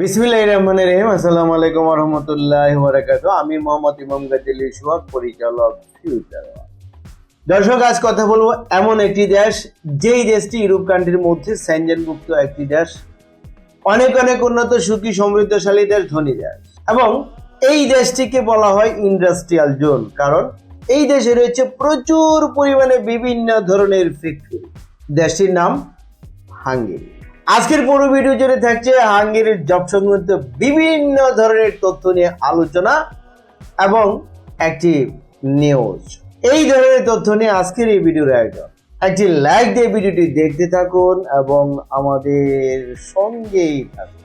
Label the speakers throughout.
Speaker 1: বিসমিল্লাহ রহমান রহিম। আসসালামু আলাইকুম রহমতুল্লাহ বরাকাত আমি মোহাম্মদ ইমাম গাজী সোহাগ পরিচালক ফিউচার দর্শক, আজ কথা বলব এমন একটি দেশ, যেই দেশটি ইউরোপ কান্ট্রির মধ্যে স্যানজেনভুক্ত একটি দেশ। অনেক অনেক উন্নত, সুখী, সমৃদ্ধশালী দেশ, ধনী দেশ। এবং এই দেশটিকে বলা হয় ইন্ডাস্ট্রিয়াল জোন কারণ এই দেশে রয়েছে প্রচুর পরিমাণে বিভিন্ন ধরনের ফ্যাক্টরি দেশটির নাম হাঙ্গেরি। আজকের পুরো ভিডিও জুড়ে থাকছে হাঙ্গেরির জব সংক্রান্ত বিভিন্ন ধরনের তথ্য নিয়ে আলোচনা এবং একটি নিউজ এই ধরনের তথ্য নিয়ে আজকের এই ভিডিওর আয়োজন। একটি লাইক দিয়ে ভিডিওটি দেখতে থাকুন এবং আমাদের সঙ্গেই থাকুন।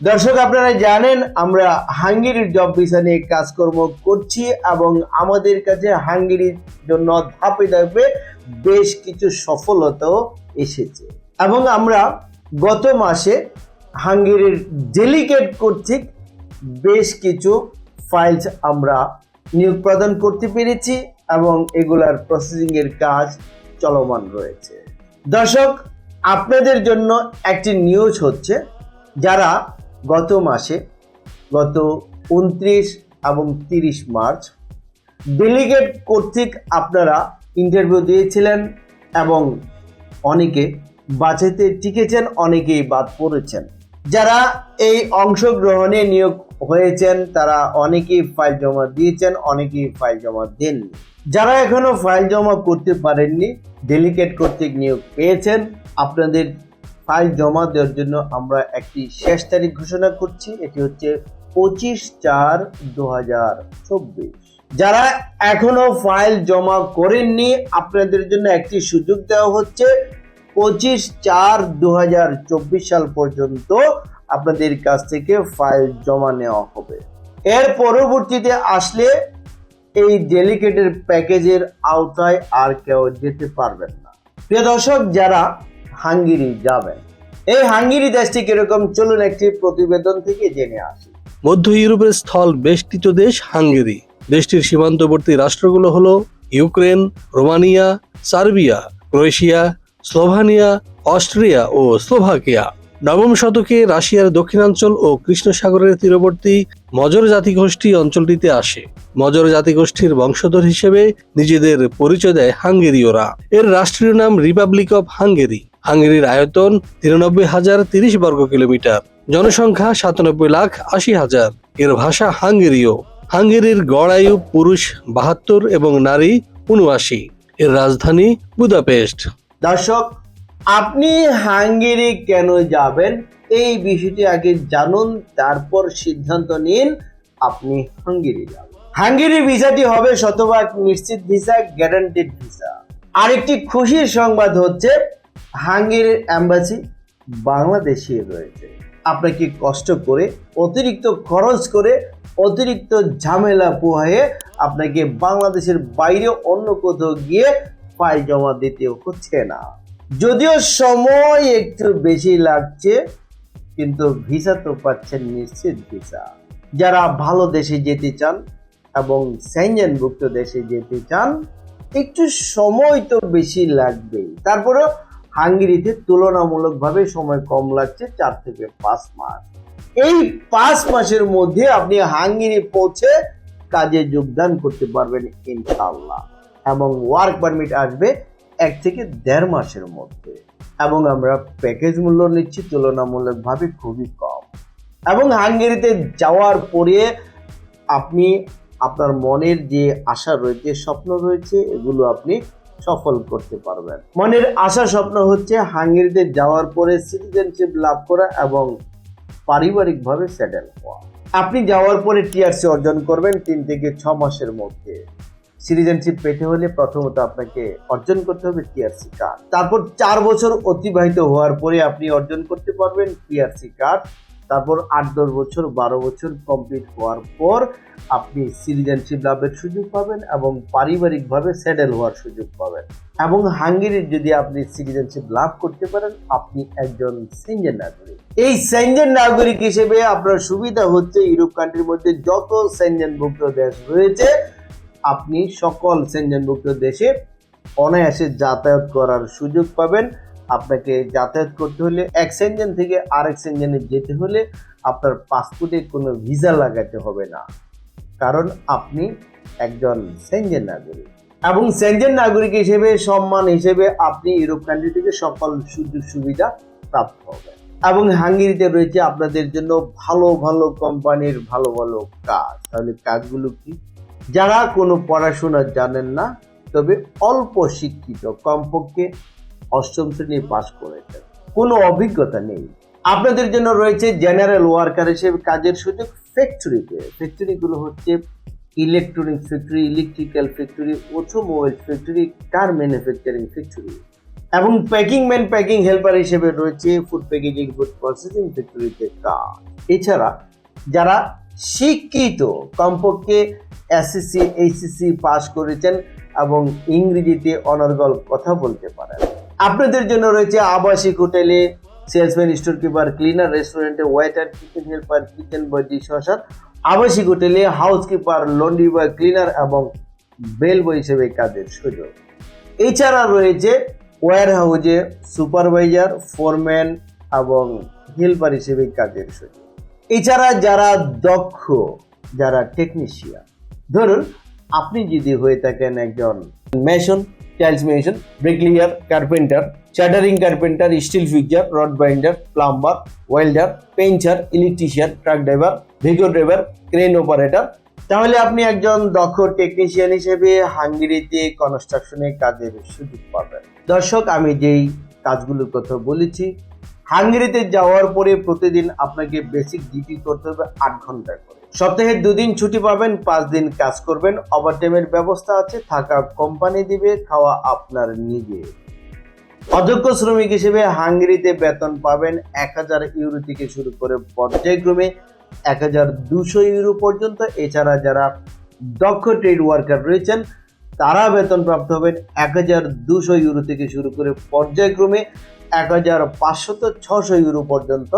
Speaker 1: দর্শক আপনারা জানেন, আমরা হাঙ্গেরির জব ভিসা নিয়ে কাজকর্ম করছি এবং আমাদের কাছে হাঙ্গেরির জন্য ধাপে ধাপে বেশ কিছু সফলতাও এসেছে। এবং আমরা গত মাসে হাঙ্গেরির ডেলিগেট কর্তৃক বেশ কিছু ফাইলস আমরা নিয়োগ প্রদান করতে পেরেছি এবং এগুলার প্রসেসিংয়ের কাজ চলমান রয়েছে। দর্শক, আপনাদের জন্য একটি নিউজ হচ্ছে, যারা গত মাসে, গত উনত্রিশ এবং তিরিশ মার্চ ডেলিগেট কর্তৃক আপনারা ইন্টারভিউ দিয়েছিলেন এবং অনেকে বাঁচাতে টিকেছেন, অনেকেই বাদ পড়েছেন। যারা এই অংশগ্রহণে নিয়োগ হয়েছেন, তারা অনেকেই ফাইল জমা দিয়েছেন, অনেকেই ফাইল জমা দেননি। যারা এখনও ফাইল জমা করতে পারেননি ডেলিগেট কর্তৃক নিয়োগ পেয়েছেন, আপনাদের ফাইল জমা দেওয়ার জন্য আমরা একটি শেষ তারিখ ঘোষণা করছি। এটি হচ্ছে পঁচিশ চার দু হাজার চব্বিশ। যারা এখনও ফাইল জমা করেননি, আপনাদের জন্য একটি সুযোগ দেওয়া হচ্ছে। পঁচিশ চার দু সাল পর্যন্ত আপনাদের কাছ থেকে ফাইল জমা নেওয়া হবে। এর পরবর্তীতে আসলে এই ডেলিকেটের প্যাকেজের আওতায় আর কেউ যেতে পারবেন না। প্রিয় দর্শক, যারা হাঙ্গেরি যাবেন। এই হাঙ্গেরি দেশটি কীরকম? চলুন একটি প্রতিবেদন থেকে জেনে আসি।
Speaker 2: মধ্য ইউরোপের স্থল বেষ্টিত দেশ হাঙ্গেরি। দেশটির সীমান্তবর্তী রাষ্ট্রগুলো হলো Ukraine, Romania, Serbia, Croatia, Slovenia, Austria ও স্লোভাকিয়া। নবম শতকে রাশিয়ার দক্ষিণাঞ্চল ও কৃষ্ণ সাগরের তীরবর্তী মজর জাতিগোষ্ঠী অঞ্চলটিতে আসে। মজর জাতিগোষ্ঠীর বংশধর হিসেবে নিজেদের পরিচয় দেয় হাঙ্গেরীয়রা। এর রাষ্ট্রীয় নাম রিপাবলিক অফ হাঙ্গেরি। হাঙ্গেরির আয়তন তিরানব্বই হাজার তিরিশ বর্গ কিলোমিটার। জনসংখ্যা সাতানব্বই লাখ আশি হাজার। এর ভাষা হাঙ্গেরীয়। হাঙ্গেরির গড় আয়ু পুরুষ বাহাত্তর এবং নারী উনআশি। এর রাজধানী বুদাপেস্ট।
Speaker 1: দর্শক, আপনি হাঙ্গেরি কেন যাবেন? এই বিষয়টি আগে জানুন, তারপর সিদ্ধান্ত নিন আপনি হাঙ্গেরি যাবেন। হাঙ্গেরি ভিসাটি হবে শতভাগ নিশ্চিত ভিসা গ্যারান্টেড ভিসা। আরেকটি খুশির সংবাদ হচ্ছে হাঙ্গেরির অ্যাম্বাসি বাংলাদেশে রয়েছে। আপনাকে কষ্ট করে, অতিরিক্ত খরচ করে, অতিরিক্ত ঝামেলা পোহায়ে আপনাকে বাংলাদেশের বাইরে অন্য কোথাও গিয়ে ফাইল জমা দিতে হচ্ছে না। যদিও সময় একটু বেশি লাগছে, কিন্তু ভিসা তো পাচ্ছেন নিশ্চিত ভিসা যারা ভালো দেশে যেতে চান এবং স্যাঞ্জনভুক্ত দেশে যেতে চান, একটু সময় তো বেশি লাগবেই। তারপরেও হাঙ্গেরিতে তুলনামূলকভাবে সময় কম লাগছে চার থেকে পাঁচ মাস। এই পাঁচ মাসের মধ্যে আপনি হাঙ্গেরি পৌঁছে কাজে যোগদান করতে পারবেন ইনশাল্লাহ এবং ওয়ার্ক পারমিট আসবে এক থেকে দেড় মাসের মধ্যে। এবং আমরা প্যাকেজ মূল্য নিচ্ছি, তুলনামূলকভাবে খুবই কম। এবং হাঙ্গেরিতে যাওয়ার পরে আপনি, আপনার মনের যে আশা রয়েছে, স্বপ্ন রয়েছে, এগুলো আপনি সফল করতে পারবেন। মনের আশা স্বপ্ন হচ্ছে হাঙ্গেরিতে যাওয়ার পরে সিটিজেনশিপ লাভ করা এবং পারিবারিকভাবে সেটেল হওয়া। আপনি যাওয়ার পরে টিআরসি অর্জন করবেন তিন থেকে ছ মাসের মধ্যে। সিটিজেনশিপ পেতে হলে প্রথমত আপনাকে অর্জন করতে হবে টিআরসি কার্ড তারপর চার বছর অতিবাহিত হওয়ার পরে আপনি অর্জন করতে পারবেন টিআরসি কার্ড তারপর আট, দশ বছর, বারো বছর কমপ্লিট হওয়ার পর আপনি সিটিজেনশিপ লাভের সুযোগ পাবেন এবং পারিবারিকভাবে সেটেল হওয়ার সুযোগ পাবেন। এবং হাঙ্গেরির যদি আপনি সিটিজেনশিপ লাভ করতে পারেন, আপনি একজন সেঞ্জেন নাগরিক। এই সেঞ্জেন নাগরিক হিসেবে আপনার সুবিধা হচ্ছে ইউরোপ কান্ট্রির মধ্যে যত সেঞ্জেনভুক্ত দেশ রয়েছে, আপনি সকল সেঞ্জনভুক্ত দেশে অনায়াসে যাতায়াত করার সুযোগ পাবেন। আপনাকে যাতায়াত করতে হলে এক সেঞ্জেন থেকে আরেক সেঞ্জেনে যেতে হলে আপনার পাসপোর্টে কোনো ভিসা লাগাতে হবে না। কারণ আপনি একজন সেঞ্জেন নাগরিক। এবং সেঞ্জেন নাগরিক হিসেবে, সম্মান হিসেবে আপনি ইউরোপ কান্ট্রি থেকে সকল সুযোগ সুবিধা প্রাপ্ত হবেন। এবং হাঙ্গেরিতে রয়েছে আপনাদের জন্য ভালো ভালো কোম্পানির ভালো ভালো কাজ। তাহলে কাজগুলো কি? যারা কোনো পড়াশোনা জানেন না, তবে অল্প শিক্ষিত, কমপক্ষে অষ্টম শ্রেণি পাশ করেছেন। কোনো অভিজ্ঞতা নেই। আপনাদের জন্য রয়েছে জেনারেল ওয়ার্কার হিসেবে কাজের সুযোগ ফ্যাক্টরিতে ফ্যাক্টরিগুলো হচ্ছে electronic factory electrical factory automobile factory car manufacturing factory এবং প্যাকিং ম্যান প্যাকিং হেল্পার হিসেবে রয়েছে ফুড প্যাকেজিং ফুড প্রসেসিং ফ্যাক্টরিতে কাজ। এছাড়া যারা শিক্ষিত, কমপক্ষে এসএসসি এইচএসসি পাস করেছেন এবং ইংরেজিতে অনর্গল কথা বলতে পারেন। আপনাদের জন্য রয়েছে আবাসিক হোটেলে সেলসম্যান স্টোর কিপার ক্লিনার রেস্টুরেন্টে waiter kitchen helper kitchen boy dishwasher আবাসিক হোটেলে হাউসকিপার লন্ড্রি বয় ক্লিনার এবং বেল বয় হিসেবে কাজের সুযোগ। এছাড়া রয়েছে ওয়ার হাউজে সুপারভাইজার ফোরম্যান এবং হেল্পার হিসেবে কাজের সুযোগ। এছাড়া যারা দক্ষ, যারা টেকনিশিয়ান ধরুন আপনি যদি হয়ে থাকেন একজন mason tiles mason bricklayer carpenter shuttering carpenter steel fixer rod binder plumber welder painter electrician truck driver Vigo driver crane operator তাহলে আপনি একজন দক্ষ টেকনিশিয়ান হিসেবে হাঙ্গেরিতে কনস্ট্রাকশনের কাজের সুযোগ পাবেন। দর্শক, আমি যেই কাজগুলোর কথা বলেছি, হাঙ্গেরিতে যাওয়ার পরে প্রতিদিন আপনাকে বেসিক ডিউটি করতে হবে আট ঘণ্টা করে। সপ্তাহে দুদিন ছুটি পাবেন, পাঁচ দিন কাজ করবেন। ওভারটাইমের ব্যবস্থা আছে, থাকা কোম্পানি দিবে, খাওয়া আপনার নিজে। অধ্যক্ষ শ্রমিক হিসেবে হাঙ্গেরিতে বেতন পাবেন এক হাজার ইউরো থেকে শুরু করে পর্যায়ক্রমে এক হাজার দুশো ইউরো পর্যন্ত। এছাড়া যারা দক্ষ ট্রেড ওয়ার্কার রয়েছেন, তারা বেতন প্রাপ্ত হবেন এক হাজার দুশো ইউরো থেকে শুরু করে পর্যায়ক্রমে এক হাজার পাঁচশত ছশো ইউরো পর্যন্ত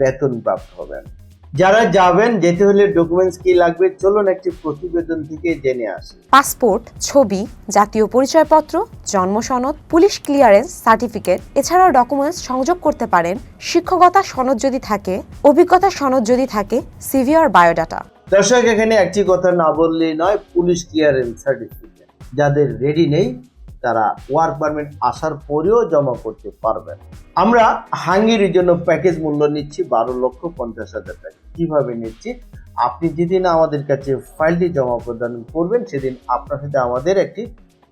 Speaker 1: বেতন প্রাপ্ত হবেন। যারা যাবেন যেতে হলে ডকুমেন্টস কি লাগবে? চলুন একটি প্রতিবেদন থেকে জেনে আসি।
Speaker 3: পাসপোর্ট ছবি জাতীয় পরিচয়পত্র জন্ম সনদ পুলিশ ক্লিয়ারেন্স সার্টিফিকেট এছাড়াও ডকুমেন্টস সংযোগ করতে পারেন। শিক্ষকতা সনদ যদি থাকে অভিজ্ঞতা সনদ যদি থাকে সিভি আর বায়োডাটা
Speaker 1: দর্শক এখানে একটি কথা না বললেই নয় পুলিশ ক্লিয়ারেন্স সার্টিফিকেট যাদের রেডি নেই তারা ওয়ার্ক পারমিট আসার পরেও জমা করতে পারবেন আমরা হাঙ্গেরির জন্য প্যাকেজ মূল্য নিচ্ছি বারো লক্ষ পঞ্চাশ হাজার টাকা। কীভাবে নিচ্ছি? আপনি যেদিন আমাদের কাছে ফাইলটি জমা প্রদান করবেন, সেদিন আপনার সাথে আমাদের একটি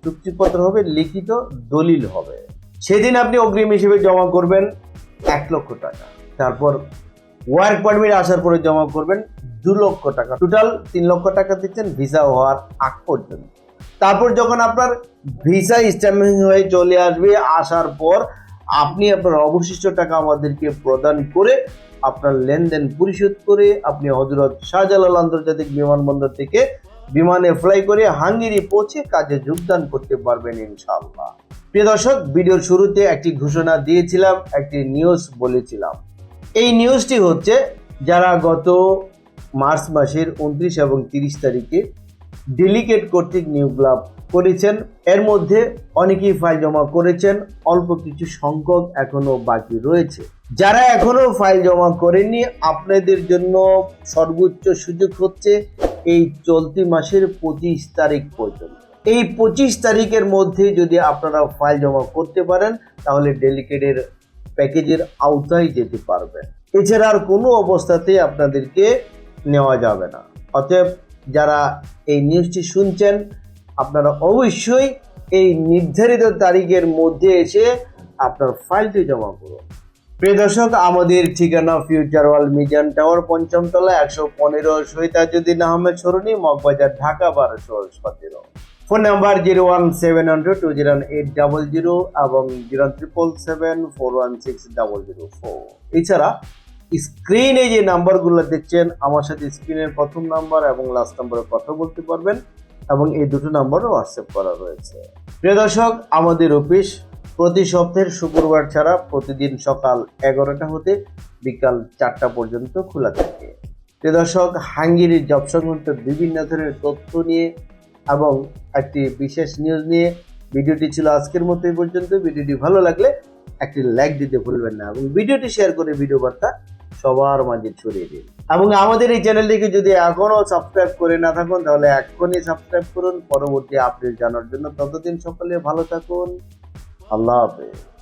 Speaker 1: চুক্তিপত্র হবে, লিখিত দলিল হবে। সেদিন আপনি অগ্রিম হিসেবে জমা করবেন এক লক্ষ টাকা। তারপর ওয়ার্ক পারমিট আসার পরে জমা করবেন দু লক্ষ টাকা। টোটাল তিন লক্ষ টাকা দিচ্ছেন ভিসা হওয়ার আগ পর্যন্ত। তারপর যখন আপনার ভিসা স্ট্যাম্পিং হয়ে চলে আসবে, আসার পর আপনি আপনার অবশিষ্ট টাকা আমাদেরকে প্রদান করে আপনার লেনদেন পরিশোধ করে আপনি হজরত শাহজালাল আন্তর্জাতিক বিমানবন্দর থেকে বিমানে ফ্লাই করে হাঙ্গেরি পৌঁছে কাজে যোগদান করতে পারবেন ইনশাআল্লাহ। প্রিয় দর্শক, ভিডিওর শুরুতে একটি ঘোষণা দিয়েছিলাম, একটি নিউজ বলেছিলাম। এই নিউজটি হচ্ছে, যারা গত মার্চ মাসের উনত্রিশ এবং তিরিশ তারিখে ডেলিগেট কর্তৃক নিয়োগ লাভ করেছেন। এর মধ্যে অনেকেই ফাইল জমা করেছেন, অল্প কিছু সংখ্যক এখনও বাকি রয়েছে। যারা এখনও ফাইল জমা করেননি, আপনাদের জন্য সর্বোচ্চ সুযোগ হচ্ছে এই চলতি মাসের পঁচিশ তারিখ পর্যন্ত। এই পঁচিশ তারিখের মধ্যে যদি আপনারা ফাইল জমা করতে পারেন, তাহলে ডেলিকেটের প্যাকেজের আওতায় যেতে পারবেন। এছাড়া আর কোনো অবস্থাতেই আপনাদেরকে নেওয়া যাবে না। অতএব যারা এই নিউজটি শুনছেন, আপনারা অবশ্যই এই নির্ধারিত তারিখের মধ্যে এসে আপনার ফাইলটি জমা করুন। প্রিয় দর্শক, আমাদের ঠিকানা ফিউচার ওয়ার্ল্ড মিজান টাওয়ার পঞ্চম তলা একশো পনেরো শহীদাজুদ্দিন আহমেদ সরণি, মগবাজার, ঢাকা, বারোশো সতেরো। Phone number zero one seven hundred two zero eight double zero এবং zero triple seven four one six double zero four এছাড়া স্ক্রিনে যে নাম্বারগুলো দেখছেন, আমার সাথে স্ক্রিনের প্রথম নাম্বার এবং লাস্ট নাম্বারে কথা বলতে পারবেন এবং এই দুটো নাম্বারও হোয়াটসঅ্যাপ করা রয়েছে। প্রিয় দর্শক, আমাদের অফিস প্রতি সপ্তাহের শুক্রবার ছাড়া প্রতিদিন সকাল এগারোটা হতে বিকাল চারটা পর্যন্ত খোলা থাকে। প্রিয় দর্শক, হাঙ্গেরির জব সংক্রান্ত বিভিন্ন ধরনের তথ্য নিয়ে এবং একটি বিশেষ নিউজ নিয়ে ভিডিওটি ছিল আজকের মতো এই পর্যন্ত। ভিডিওটি ভালো লাগলে একটি লাইক দিতে ভুলবেন না এবং ভিডিওটি শেয়ার করে ভিডিও বার্তা সবার মাঝে ছড়িয়ে দিন। এবং আমাদের এই চ্যানেলটিকে যদি এখনও সাবস্ক্রাইব করে না থাকুন, তাহলে এখনই সাবস্ক্রাইব করুন। পরবর্তী আপডেট জানার জন্য ততদিন সকলে ভালো থাকুন। আল্লাহ হাফেজ।